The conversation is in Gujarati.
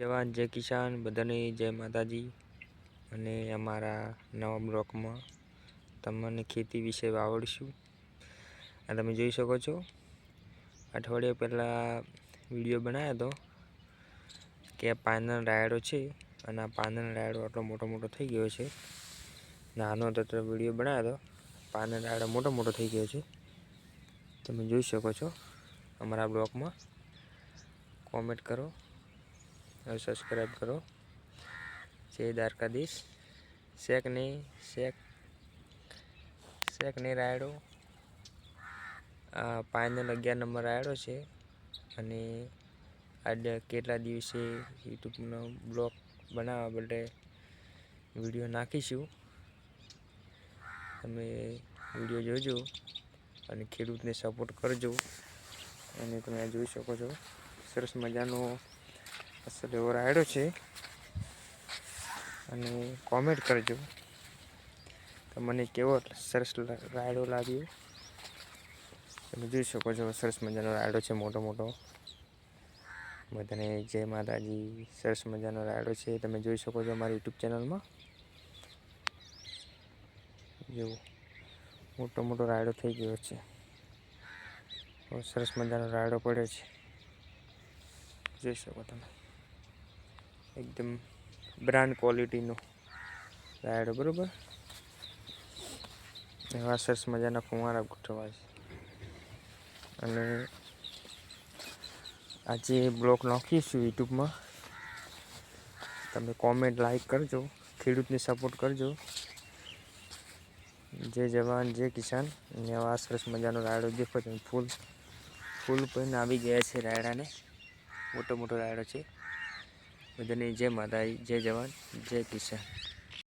જવાન જય કિસાન, બધાને જય માતાજી. અને અમારા નવા બ્લોકમાં તમને ખેતી વિશે આવડશું. આ તમે જોઈ શકો છો. અઠવાડિયા પહેલાં વીડિયો બનાવ્યો હતો કે પાંદન રાયડો છે અને આ પાંદન રાયડો આટલો મોટો મોટો થઈ ગયો છે. નાનો હતો તો વીડિયો બનાવ્યો હતો. પાંદન રાયડો મોટો મોટો થઈ ગયો છે. તમે જોઈ શકો છો અમારા બ્લોકમાં. કોમેન્ટ કરો. હવે સબસ્ક્રાઈબ કરો. જય દ્વારકાધીશ. શેક નહીં શેખ શેખ નહીં રાયડો. આ ફાઇનલ અગિયાર નંબર રાયડો છે. અને આજે કેટલા દિવસે યુટ્યુબનો બ્લોગ બનાવવા માટે વીડિયો નાખીશું. તમે વીડિયો જોજો અને ખેડૂતને સપોર્ટ કરજો. અને તમે જોઈ શકો છો. સરસ મજાનો અસલ એવો રાયડો છે. અને કોમેન્ટ કરજો. તો મને કેવો સરસ રાયડો લાગ્યો. તમે જોઈ શકો છો, સરસ મજાનો રાયડો છે, મોટો મોટો. બધાને જય માતાજી, સરસ મજાનો રાયડો છે. તમે જોઈ શકો છો અમારી યુટ્યુબ ચેનલમાં. જેવો મોટો મોટો રાયડો થઈ ગયો છે. બહુ સરસ મજાનો રાયડો પડ્યો છે. જોઈ શકો તમે. એકદમ બ્રાન્ડ ક્વોલિટીનો રાયડો બરાબર? એવા સરસ મજાના ફુવારા ગોઠવા છે. અને આજે બ્લોગ નાખીશું યુટ્યુબમાં. તમે કોમેન્ટ લાઈક કરજો, ખેડૂતને સપોર્ટ કરજો. જે જવાન જે કિસાન. અને આવા સરસ મજાનો રાયડો દેખો તમે. ફૂલ ફૂલ પણ આવી ગયા છે રાયડાને. મોટો મોટો રાયડો છે. બધાને જય માતાજી જય જવાન જય કિસાન.